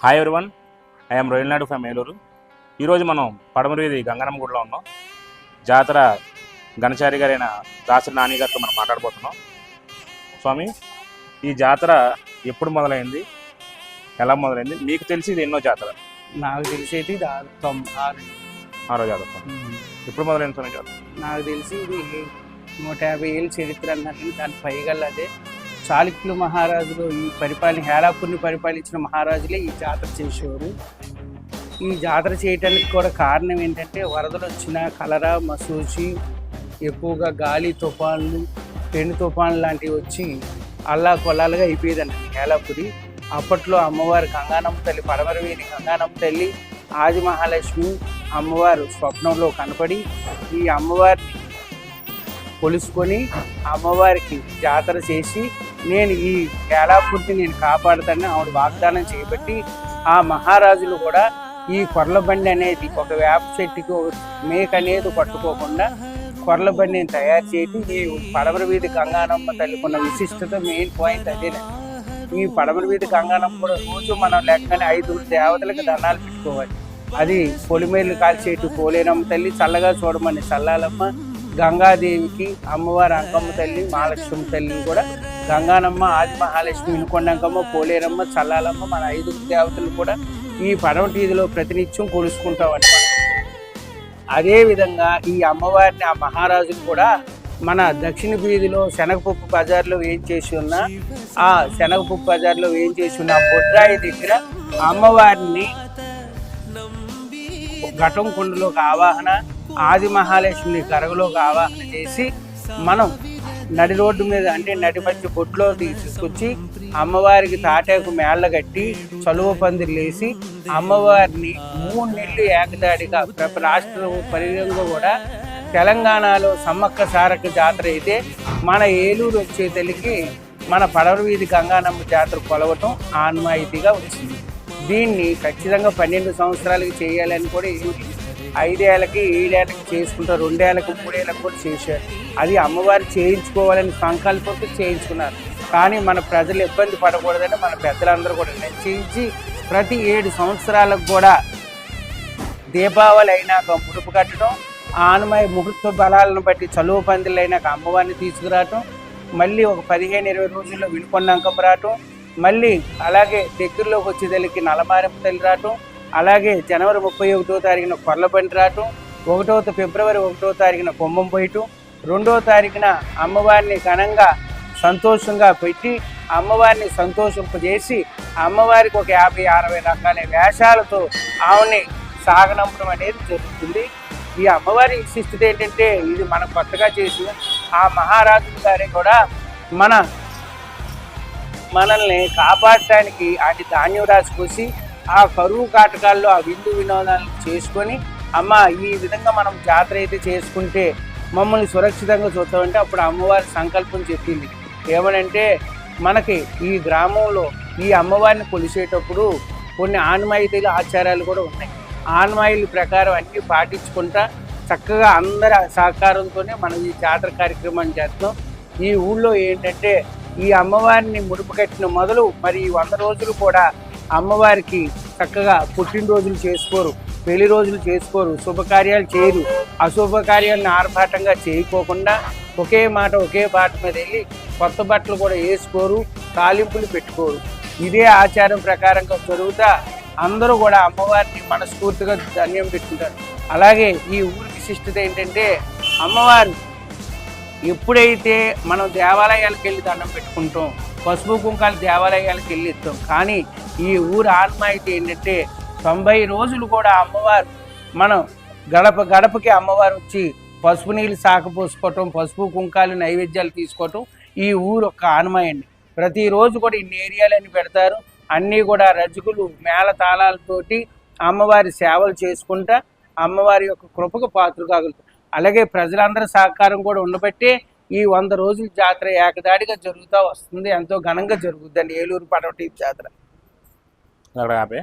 Hi everyone I'm Royal Naidu from Eluru ఈరోజు మనం పడమరి వీధి గంగనమ్మ గుడిలో ఉన్నాం. జాతర ఘనచారి గారైన దాసరి నాని గారితో మనం మాట్లాడబోతున్నాం. స్వామి ఈ జాతర ఎప్పుడు మొదలైంది? ఎలా మొదలైంది? మీకు తెలిసి ఇది ఎన్నో జాతర? నాకు తెలిసేది ఆరు జాతర ఎప్పుడు మొదలైంది స్వామి జాతర? నాకు తెలిసి ఇది నూట యాభై ఏళ్ళ చరిత్ర అన్నట్టు దాని పైగల అదే. చాళుక్యులు మహారాజులు ఈ పరిపాలన హేళాపూర్ని పరిపాలించిన మహారాజులే ఈ జాతర చేసేవారు. ఈ జాతర చేయడానికి కూడా కారణం ఏంటంటే వరదలు వచ్చిన కలరా మసూచి ఎక్కువగా గాలి తుఫాన్లు పెను తుఫాన్లు లాంటివి వచ్చి అల్లా కొల్లాలుగా అయిపోయేదండి హేళాపురి. అప్పట్లో అమ్మవారు గంగానమ్మ తల్లి పడమరవేణి గంగానమ్మ తల్లి ఆది మహాలక్ష్మి అమ్మవారు స్వప్నంలో కనపడి ఈ అమ్మవారిని కొలుసుకొని అమ్మవారికి జాతర చేసి నేను ఈ కేళాపూర్తి నేను కాపాడుతానని ఆవిడ వాగ్దానం చేయబట్టి ఆ మహారాజులు కూడా ఈ కొర్ల బండి అనేది ఒక వేప చెట్టుకి మేక అనేది పట్టుకోకుండా కొర్ల బండిని తయారు చేసి ఈ పడమర వీధి గంగానమ్మ తల్లికున్న విశిష్టత మెయిన్ పాయింట్ అదేనండి ఈ పడమర వీధి గంగానమ్మ కూడా రోజు మనం లెక్కని ఐదుగురు దేవతలకు దండాలు పెట్టుకోవాలి. అది పొలిమేలు కాల్చేటు పోలేనమ్మ తల్లి చల్లగా చూడమని చల్లాలమ్మ గంగాదేవికి అమ్మవారి అంకమ్మ తల్లి మహాలక్ష్మి తల్లిని కూడా గంగానమ్మ ఆది మహాలక్ష్మి ఇనుకొండంకమ్మ పోలేరమ్మ చల్లాలమ్మ మన ఐదు దేవతలు కూడా ఈ పడవటీదిలో ప్రతినిత్యం కొలుసుకుంటాం అనమాట ఈ అమ్మవారిని ఆ మహారాజుని కూడా మన దక్షిణ వీధిలో శనగపప్పు బజార్లో ఏం చేసి ఉన్న ఆ శనగపప్పు బజార్లో ఏం చేసి ఉన్న బొడ్రాయి దగ్గర అమ్మవారిని ఘటం కుండలోకి ఆవాహన ఆది మహాలక్ష్మిని కరగలోకి ఆవాహన చేసి మనం నడి రోడ్డు మీద అంటే నడి మధ్య తీసుకొచ్చి అమ్మవారికి తాటాకు మేళ్ళ కట్టి చలువ పందిర్లు వేసి అమ్మవారిని మూడు నెలలు ఏకదాడిగా ప్ర- రాష్ట్ర పరిధిలో కూడా తెలంగాణలో సమ్మక్క సారక్క జాతర అయితే మన ఏలూరు వచ్చే తల్లికి మన పడవ వీధి గంగానమ్మ జాతర కొలవటం ఆన్మాయితీగా వచ్చింది. దీన్ని ఖచ్చితంగా పన్నెండు సంవత్సరాలకి చేయాలని కూడా ఏమి ఐదేళ్ళకి ఏడేళ్ళకి చేసుకుంటారు రెండేళ్ళకి మూడేళ్ళకి కూడా చేశారు. అది అమ్మవారు చేయించుకోవాలని సంకల్పంతో చేయించుకున్నారు. కానీ మన ప్రజలు ఇబ్బంది పడకూడదని మన పెద్దలందరూ కూడా నిశ్చయించి ప్రతి ఏడు సంవత్సరాలకు కూడా దీపావళి అయినాక ముడుపు కట్టడం ఆనమయ ముహూర్త బలాలను బట్టి చలువ పందిళ్ళు అయినాక అమ్మవారిని తీసుకురావటం మళ్ళీ ఒక పదిహేను ఇరవై రోజుల్లో వినుకొండంకం రావటం మళ్ళీ అలాగే దగ్గరలోకి వచ్చేదలికి నలమారింపు తల్లి రావటం అలాగే జనవరి ముప్పై ఒకటో తారీఖున కొర్లబండి రావటం ఒకటో ఫిబ్రవరి ఒకటో తారీఖున కుంభం పోయటం రెండో తారీఖున అమ్మవారిని ఘనంగా సంతోషంగా పెట్టి అమ్మవారిని సంతోషింపజేసి అమ్మవారికి ఒక యాభై అరవై రకాల వేషాలతో ఆవిడని సాగనంపడం అనేది జరుగుతుంది. ఈ అమ్మవారి విశిష్టత ఏంటంటే ఇది మనం కొత్తగా చేసిన ఆ మహారాజు గారే కూడా మన మనల్ని కాపాడటానికి అటు ధాన్యం రాసుకొసి ఆ కరువు కాటకాల్లో ఆ విందు వినోదాలు చేసుకొని అమ్మ ఈ విధంగా మనం జాతర అయితే చేసుకుంటే మమ్మల్ని సురక్షితంగా చూస్తామంటే అప్పుడు అమ్మవారి సంకల్పం చెప్పింది. ఏమనంటే మనకి ఈ గ్రామంలో ఈ అమ్మవారిని కొలిసేటప్పుడు కొన్ని ఆన్మాయితీల ఆచారాలు కూడా ఉన్నాయి. ఆన్మాయిల ప్రకారం అన్ని పాటించుకుంటా చక్కగా అందరి సహకారంతోనే మనం ఈ జాతర కార్యక్రమాన్ని చేస్తాం ఈ ఊళ్ళో ఏంటంటే ఈ అమ్మవారిని ముడుపు కట్టిన మొదలు మరి ఈ వంద రోజులు కూడా అమ్మవారికి చక్కగా పుట్టినరోజులు చేసుకోరు పెళ్ళి రోజులు చేసుకోరు శుభకార్యాలు చేయరు. అశుభ కార్యాలను ఆర్భాటంగా చేయకోకుండా ఒకే మాట ఒకే బాట మీద వెళ్ళి కొత్త బట్టలు కూడా వేసుకోరు తాలింపులు పెట్టుకోరు. ఇదే ఆచారం ప్రకారంగా జరుగుతా అందరూ కూడా అమ్మవారిని మనస్ఫూర్తిగా ధన్యం పెట్టుకుంటారు. అలాగే ఈ ఊరి విశిష్టత ఏంటంటే అమ్మవారు ఎప్పుడైతే మనం దేవాలయాలకు వెళ్ళి దండం పెట్టుకుంటాం పసుపు కుంకాలు దేవాలయాలకు వెళ్ళి ఇస్తాం కానీ ఈ ఊరు ఆత్మాయితీ ఏంటంటే తొంభై రోజులు కూడా అమ్మవారు మనం గడప గడపకి అమ్మవారు వచ్చి పసుపు నీళ్ళు సాకపోసుకోవటం పసుపు కుంకాలు నైవేద్యాలు తీసుకోవటం ఈ ఊరు ఒక ఆనమాయండి ప్రతిరోజు కూడా ఇన్ని ఏరియాలని పెడతారు. అన్నీ కూడా రజకులు మేళ తాళాలతోటి అమ్మవారి సేవలు చేసుకుంటా అమ్మవారి యొక్క కృపకు పాత్ర అలాగే ప్రజలందరి సహకారం కూడా ఉండబట్టి ఈ వంద రోజుల జాతర ఏకదాడిగా జరుగుతూ వస్తుంది. ఎంతో ఘనంగా జరుగుద్దండి. ఏలూరు పడవటి జాతర. అక్కడ యాభై